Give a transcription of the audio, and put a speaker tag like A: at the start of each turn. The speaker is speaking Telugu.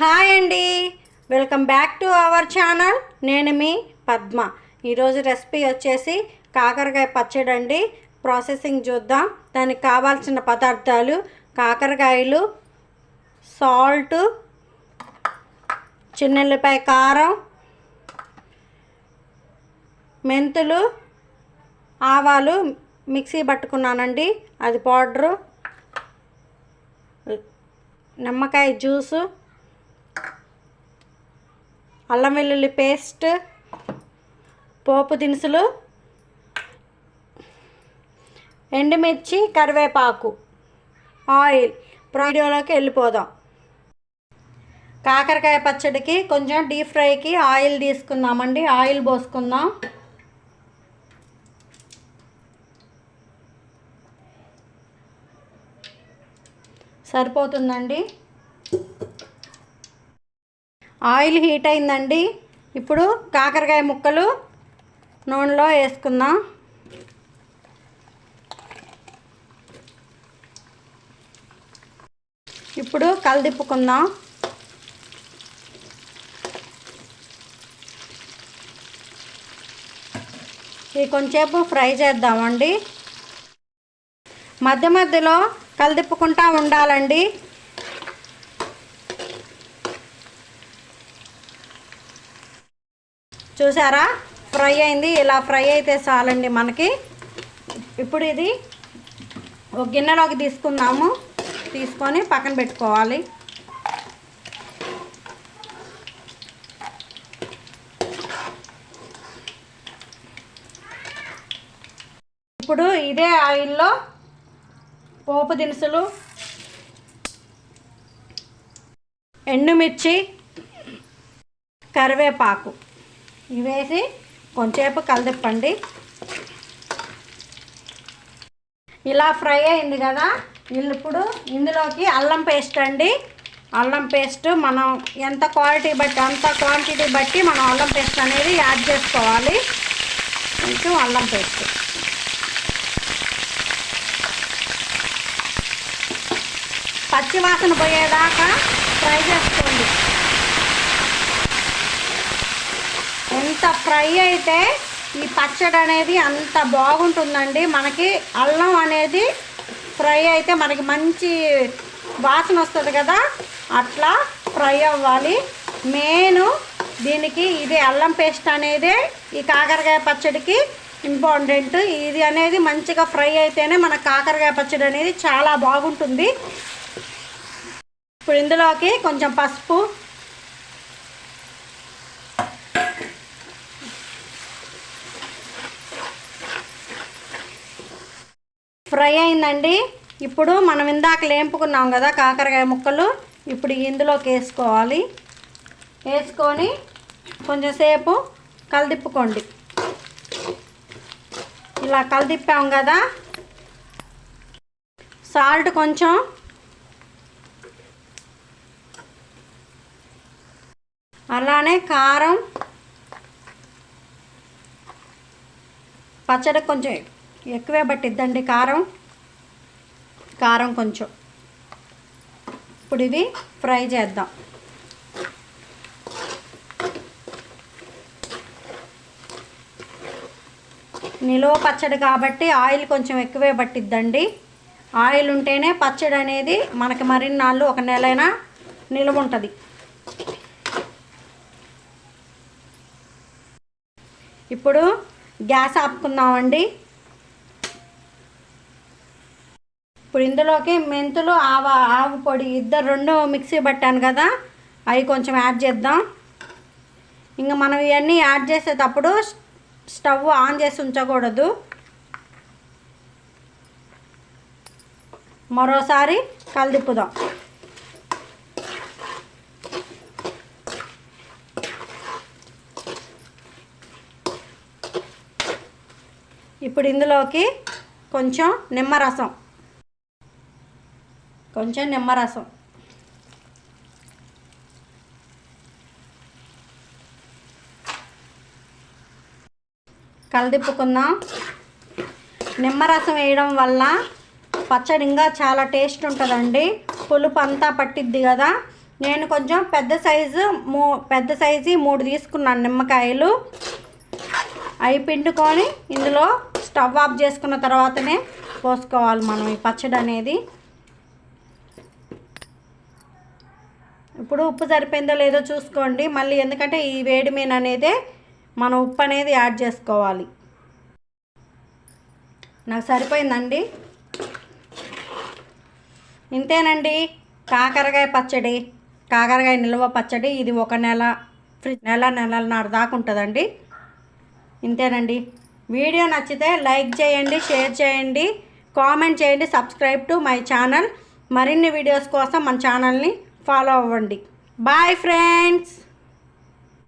A: హాయ్ అండి. Welcome back to our channel. నేను మీ పద్మ. ఈరోజు రెసిపీ వచ్చేసి కాకరకాయ పచ్చడి అండి. ప్రాసెసింగ్ చూద్దాం. దానికి కావాల్సిన పదార్థాలు కాకరకాయలు సాల్ట్ చిన్నెల్లిపాయ కారం మెంతులు ఆవాలు మిక్సీ పట్టుకున్నానండి. అది పౌడరు నిమ్మకాయ జ్యూసు అల్లం వెల్లుల్లి పేస్ట్ పోపు దినుసులు ఎండుమిర్చి కరివేపాకు ఆయిల్. వీడియోలోకి వెళ్ళిపోదాం. కాకరకాయ పచ్చడికి కొంచెం డీప్ ఫ్రైకి ఆయిల్ తీసుకుందామండి. ఆయిల్ పోసుకుందాం. సరిపోతుందండి. ఆయిల్ హీట్ అయిందండి. ఇప్పుడు కాకరకాయ ముక్కలు నూనెలో వేసుకుందాం. ఇప్పుడు కలదిప్పుకుందాం. ఇది కొంచెంసేపు ఫ్రై చేద్దామండి. మధ్య మధ్యలో కలదిప్పుకుంటా ఉండాలండి. చూసారా? ఫ్రై అయింది. ఇలా ఫ్రై అయితే చాలండి మనకి. ఇప్పుడు ఇది ఒక గిన్నెలోకి తీసుకుందాము. తీసుకొని పక్కన పెట్టుకోవాలి. ఇప్పుడు ఇదే ఆయిల్లో పోపు దినుసులు ఎండుమిర్చి కరివేపాకు. ఇవేసి కొంచెంసేపు కలదిప్పండి. ఇలా ఫ్రై అయింది కదా ఇప్పుడు ఇందులోకి అల్లం పేస్ట్ అండి. అల్లం పేస్ట్ మనం ఎంత క్వాలిటీ బట్టి అంత క్వాంటిటీ బట్టి మనం అల్లం పేస్ట్ అనేది యాడ్ చేసుకోవాలి. కొంచెం అల్లం పేస్ట్. పచ్చివాసన పోయేదాకా ఫ్రై చేసుకోండి. ఎంత ఫ్రై అయితే ఈ పచ్చడి అనేది అంత బాగుంటుందండి. మనకి అల్లం అనేది ఫ్రై అయితే మనకి మంచి వాసన వస్తుంది కదా అట్లా ఫ్రై అవ్వాలి. మెయిన్ దీనికి ఇది అల్లం పేస్ట్ అనేది ఈ కాకరకాయ పచ్చడికి ఇంపార్టెంట్. ఇది అనేది మంచిగా ఫ్రై అయితేనే మన కాకరకాయ పచ్చడి అనేది చాలా బాగుంటుంది. ఇప్పుడు ఇందులోకి కొంచెం పసుపు ఫ్రై అయిందండి. ఇప్పుడు మనం ఇందాక లేంపుకున్నాం కదా కాకరకాయ ముక్కలు. ఇప్పుడు ఇందులోకి వేసుకోవాలి. వేసుకొని కొంచెంసేపు కలదిప్పుకోండి. ఇలా కలదిప్పాం కదా. సాల్ట్ కొంచెం అలానే కారం పచ్చడి కొంచెం ఎక్కువే పట్టిద్దండి కారం. కారం కొంచెం. ఇప్పుడు ఇవి ఫ్రై చేద్దాం. నిలువ పచ్చడి కాబట్టి ఆయిల్ కొంచెం ఎక్కువే పట్టిద్దండి. ఆయిల్ ఉంటేనే పచ్చడి అనేది మనకి మరిన్నాళ్ళు ఒక నెలైనా నిలువ ఉంటుంది. ఇప్పుడు గ్యాస్ ఆపుకుందామండి. ఇప్పుడు ఇందులోకి మెంతులు ఆవ ఆవు పొడి ఇద్దరు రెండు మిక్సీ పట్టాను కదా అవి కొంచెం యాడ్ చేద్దాం. ఇంకా మనం ఇవన్నీ యాడ్ చేసేటప్పుడు స్టవ్ ఆన్ చేసి ఉంచకూడదు. మరోసారి కలదిప్పుదాం. ఇప్పుడు ఇందులోకి కొంచెం నిమ్మరసం. కొంచెం నిమ్మరసం. కలదిప్పుకుందాం. నిమ్మరసం వేయడం వల్ల పచ్చడి ఇంకా చాలా టేస్ట్ ఉంటుందండి. పులుపు అంతా పట్టిద్ది కదా. నేను కొంచెం పెద్ద సైజు మూ పెద్ద సైజు మూడు తీసుకున్నాను నిమ్మకాయలు. అవి పిండుకొని ఇందులో స్టవ్ ఆఫ్ చేసుకున్న తర్వాతనే పోసుకోవాలి మనం ఈ పచ్చడి అనేది ఇప్పుడు ఉప్పు సరిపోయిందో లేదో చూసుకోండి. మళ్ళీ ఎందుకంటే ఈ వేడి మీద అనేది మనం ఉప్పు అనేది యాడ్ చేసుకోవాలి. నాకు సరిపోయిందండి. ఇంతేనండి. కాకరకాయ పచ్చడి కాకరకాయ నిల్వ పచ్చడి ఇది ఒక నెల ఫ్రిడ్జ్ నెల నెలన్నర దాకా ఉంటుందండి. ఇంతేనండి. వీడియో నచ్చితే లైక్ చేయండి షేర్ చేయండి కామెంట్ చేయండి సబ్స్క్రైబ్ టు మై ఛానల్. మరిన్ని వీడియోస్ కోసం మన ఛానల్ని ఫాలో అవ్వండి. Bye friends.